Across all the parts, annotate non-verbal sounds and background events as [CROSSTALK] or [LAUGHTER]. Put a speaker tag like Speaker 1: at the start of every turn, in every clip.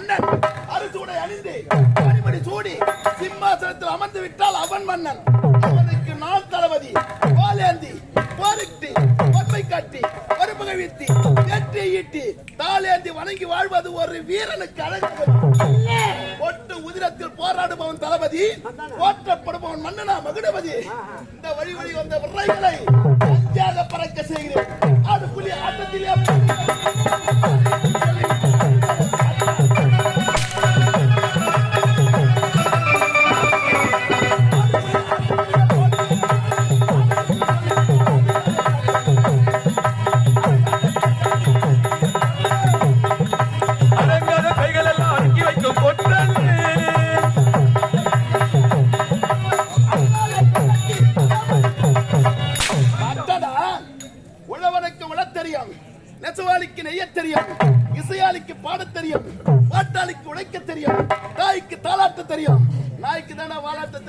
Speaker 1: மன்னன். அணிந்து அடிமடி சூடி சிம்மாசனத்தில் அமர்ந்து விட்டால் அவன் மன்னன். தளபதி வாலேந்தி போரிட்டு வன்மை காட்டி மறுபகை வீத்தி வெற்றி வணங்கி வாழ்வது ஒரு வீரனுக்கு அழகு ஒட்டு உதிரத்தில் போராடுபவன் தளபதி போற்றப்படுபவன் மன்னனா மகுடபதி. இந்த வழி வழி வந்த விரைகளை பறக்க செய்கிறேன். ஆடு புலி ஆட்டத்திலே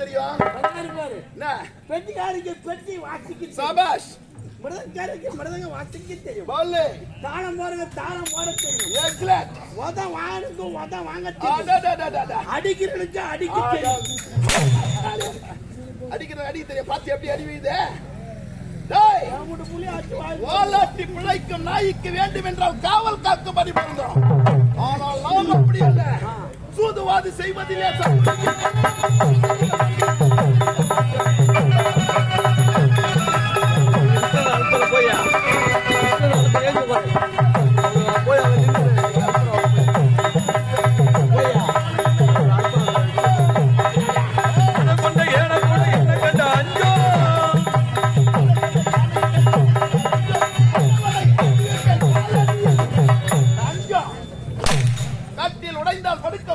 Speaker 1: தெரியும். என்ன?
Speaker 2: பெட்டி வாசிக்க.
Speaker 1: சபாஷ்.
Speaker 2: மிருதங்காரருக்கு மிருதங்க வாசிக்க தெரியும்.
Speaker 1: பவுலு
Speaker 2: தாளம் போடுங்க தாளம் போட தெரியும்.
Speaker 1: எக்ஸலன்ட்.
Speaker 2: உத வாங்க உத வாங்க தெரியும்.
Speaker 1: அடடடடடா.
Speaker 2: அடிக்கிறனுக்கு அடிக்க தெரியும்.
Speaker 1: அடிக்கிற அடிக்க தெரியும். பார்த்து எப்படி
Speaker 2: வாழ்
Speaker 1: வாலாட்டி பிழைக்கும் நாய்க்கு வேண்டும் என்றால் காவல் காக்கும் பிறந்தோம் ஆனால் நாம் அப்படி அல்ல. சூதுவாது செய்வதிலே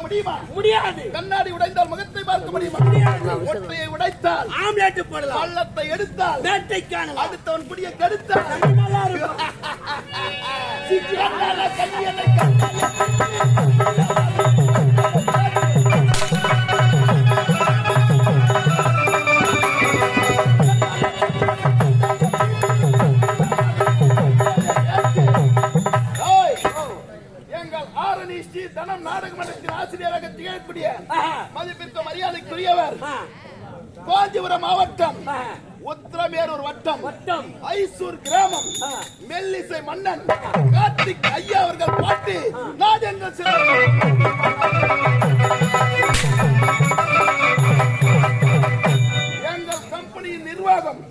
Speaker 1: முடியுமா?
Speaker 2: முடியாது.
Speaker 1: கண்ணாடி உடைந்தால் முகத்தை பார்க்க முடியுமா? ஒற்றையை உடைத்தால்
Speaker 2: ஆம்லேட் போடலாம்.
Speaker 1: பள்ளத்தை எடுத்தால்
Speaker 2: வேட்டை காணலாம்.
Speaker 1: அடுத்தவன் புடிய கெடுத்தால்
Speaker 2: நல்லா இருக்கும். [LAUGHS]
Speaker 1: கண்ணியலை ஆரணி ஸ்ரீ தனம் நாடக மன்றத்தின் ஆசிரியராக திகழக்கூடிய. மதிப்பிற்கு மரியாதைக்குரியவர் காஞ்சிபுரம் மாவட்டம். உத்திரமேரூர் வட்டம்
Speaker 2: வட்டம்.
Speaker 1: ஐசூர் கிராமம். மெல்லிசை மன்னன் கார்த்திக் ஐயா அவர்கள் பாட்டு சிறப்பு. எங்கள் கம்பெனியின் நிர்வாகம்.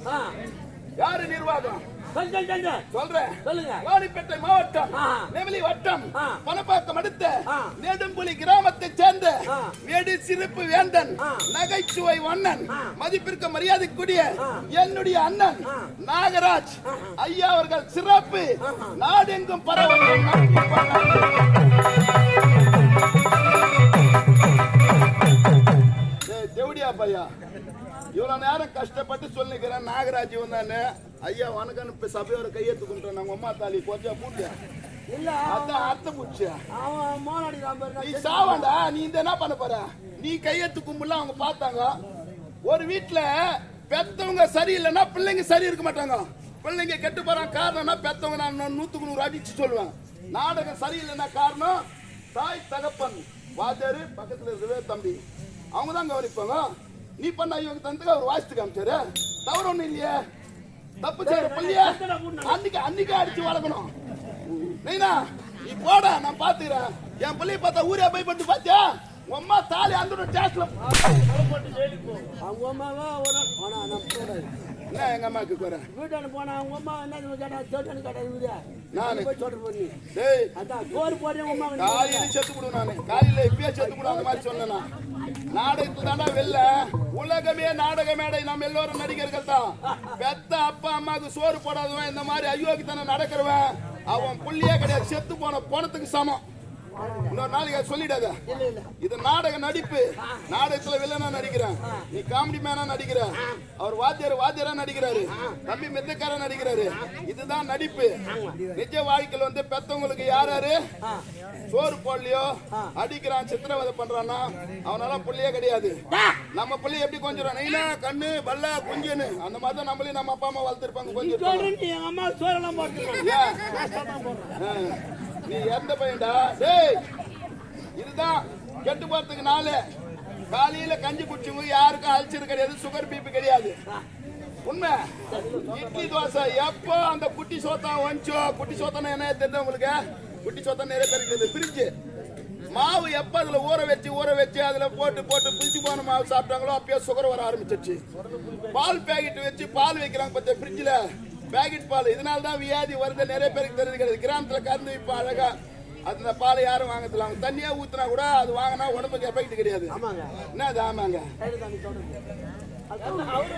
Speaker 1: யாரு நிர்வாகம்?
Speaker 2: சொல், சொல், சொல், சொல்.
Speaker 1: சொல்றேன்.
Speaker 2: சொல்லுங்க.
Speaker 1: நெடும்புலி கிராமத்தைச் சேர்ந்த. வேடு சிறப்பு வேந்தன். நகைச்சுவை வண்ணன். மதிப்பிற்கு மரியாதைக்குரிய. என்னுடைய அண்ணன். நாகராஜ் ஐயா அவர்கள் சிறப்பு நாடெங்கும். ஏய், தேவடியா பையா இவ்வளவு நேரம் கஷ்டப்பட்டு சொல்லிக்கிறேன் நாகராஜ் வந்தானே ஐயா வணக்கம் இப்ப சபையோட கையெழுத்து கும்பிட்டேன் நாங்க அம்மா தாலி போச்சா பூட்டியா
Speaker 2: இல்ல.
Speaker 1: அதான் அர்த்தம் பூச்சியா
Speaker 2: அவன் மோனாடி நம்பர்
Speaker 1: நீ சாவாண்டா? நீ இந்த என்ன பண்ண போற? நீ கையெழுத்து கும்பல அவங்க பார்த்தாங்க. ஒரு வீட்டுல பெத்தவங்க சரியில்லைன்னா பிள்ளைங்க சரி இருக்க மாட்டாங்க. பிள்ளைங்க கெட்டு போறாங்க காரணம்னா பெத்தவங்க நான் நூத்துக்கு நூறு அடிச்சு சொல்லுவேன். நாடகம் சரியில்லைன்னா காரணம் தாய் தகப்பன். வாத்தியாரு பக்கத்துல இருக்கவே தம்பி. அவங்க தான் கவனிப்பாங்க. நீ பண்ண ஐயோக்கு தந்துக்கு அவர் வாசித்து காமிச்சாரு. தவறு ஒண்ணும் இல்லையே. தப்பு செய்யற பிள்ளைய அன்னைக்கு அன்னைக்கு அடிச்சு வளர்க்கணும். நைனா நீ போடா நான் பாத்துக்கிறேன். என் பிள்ளைய பார்த்தா ஊரே பயப்பட்டு பாத்தியா? உன் அம்மா தாலி அந்த டேஸ்ட்ல
Speaker 2: அவங்க அம்மாவா ஒரு போனா நம்ம கூடாது
Speaker 1: என்ன எங்க அம்மாக்கு குறை?
Speaker 2: வீட்டான போனா அவங்க அம்மா என்ன கேட்டா சொல்லிட்டு கேட்டா
Speaker 1: நானு.
Speaker 2: போய் சொல்ற பண்ணி
Speaker 1: டேய்.
Speaker 2: அதான் சோறு போடுறேன் அம்மா
Speaker 1: காலையில செத்து விடு நானு. காலையில இப்பயே செத்து விடு அந்த மாதிரி சொன்னேனா நாடகத்துல தாண்டா வெளில உலகமே நாடக மேடை நம்ம எல்லோரும் நடிகர்கள் தான். பெத்த அப்பா அம்மாவுக்கு சோறு போடாதவன் இந்த மாதிரி அயோக்கிய தானே நடக்கிறவன். அவன் புள்ளியே கிடையாது. செத்து போன பணத்துக்கு சமம். இன்னொரு நாளைக்கு அதை சொல்லிடாத. இது நாடக நடிப்பு. நாடகத்துல வில்லனா நடிக்கிறேன். நீ காமெடி மேனா நடிக்கிற. அவர் வாத்தியார் வாத்தியாரா நடிக்கிறாரு. தம்பி மெத்தக்காரா நடிக்கிறாரு. இதுதான் நடிப்பு. நிஜ வாழ்க்கையில வந்து பெத்தவங்களுக்கு யார் யாரு? சோறு போடலையோ? அடிக்கிறான் சித்திரவதை பண்றான்னா அவனால புள்ளையே கிடையாது. நம்ம புள்ளி எப்படி கொஞ்சம் நைனா கண்ணு பல்ல குஞ்சுன்னு. அந்த மாதிரி தான் நம்மளையும் நம்ம அப்பா அம்மா வளர்த்துருப்பாங்க கொஞ்சம்
Speaker 2: அம்மா சோறெல்லாம்
Speaker 1: நீ எந்த பையன்டா. டேய் இதுதான் கெட்டு போறதுக்கு நாலு காலையில கஞ்சி குடிச்சவங்க யாருக்கும் அல்சர் கிடையாது சுகர் பிபி கிடையாது. உண்மை? இட்லி தோசை. எப்போ அந்த குட்டி சோத்தா வந்துச்சோ? குட்டி சோத்தனை என்ன தெரியும் உங்களுக்கு? குட்டி சோத்தா நிறைய பேர் இருக்குது பிரிஞ்சு மாவு எப்ப அதுல ஊற வச்சு ஊற வச்சு அதுல போட்டு போட்டு பிரிச்சு போன மாவு சாப்பிட்டாங்களோ அப்பயே சுகர் வர ஆரம்பிச்சிருச்சு. பால் பேக்கெட் வச்சு பால் வைக்கிறாங்க பார்த்தேன் ஃப்ரிட்ஜில் பாக்கெட் பால் இதனால தான் வியாதி வருது. நிறைய பேருக்கு தெரியுது கிடையாது கிராமத்துல கறந்து இப்ப அழகா அந்த பாலை யாரும் வாங்கறதில்ல அவங்க தண்ணியா ஊத்துனா கூட அது வாங்கினா உடம்புக்கு எஃபெக்ட் கிடையாது. என்ன அது ஆமாங்க.
Speaker 2: அவரு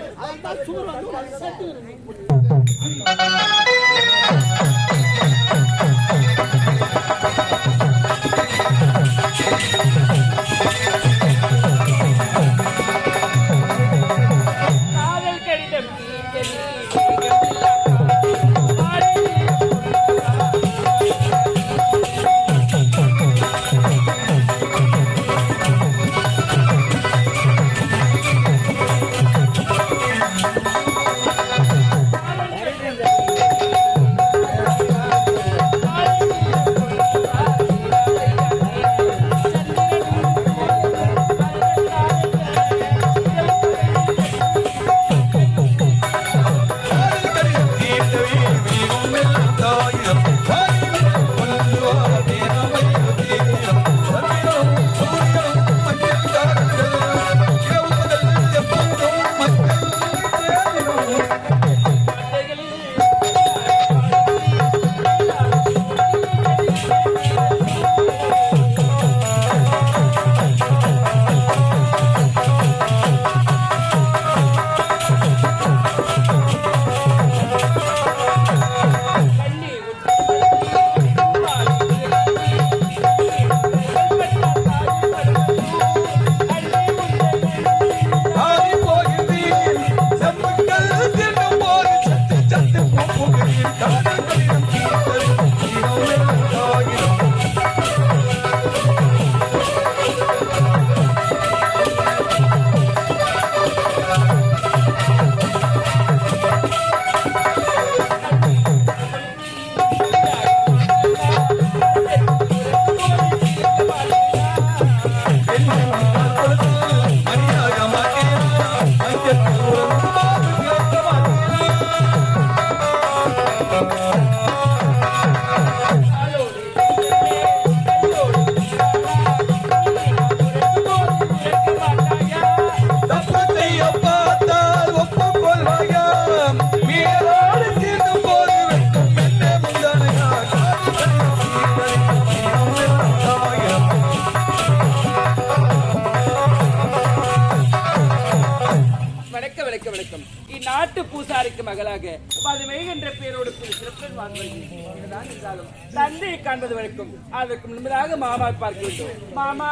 Speaker 3: நாட்டு பூசாரிக்கு மகளாக பதுமை என்ற பெயரோடு சிறப்பன் வாழ்வதுதான் இருந்தாலும் தந்தையை காண்பது வரைக்கும் அதற்கு முன்பதாக மாமா பார்க்க வேண்டும். மாமா!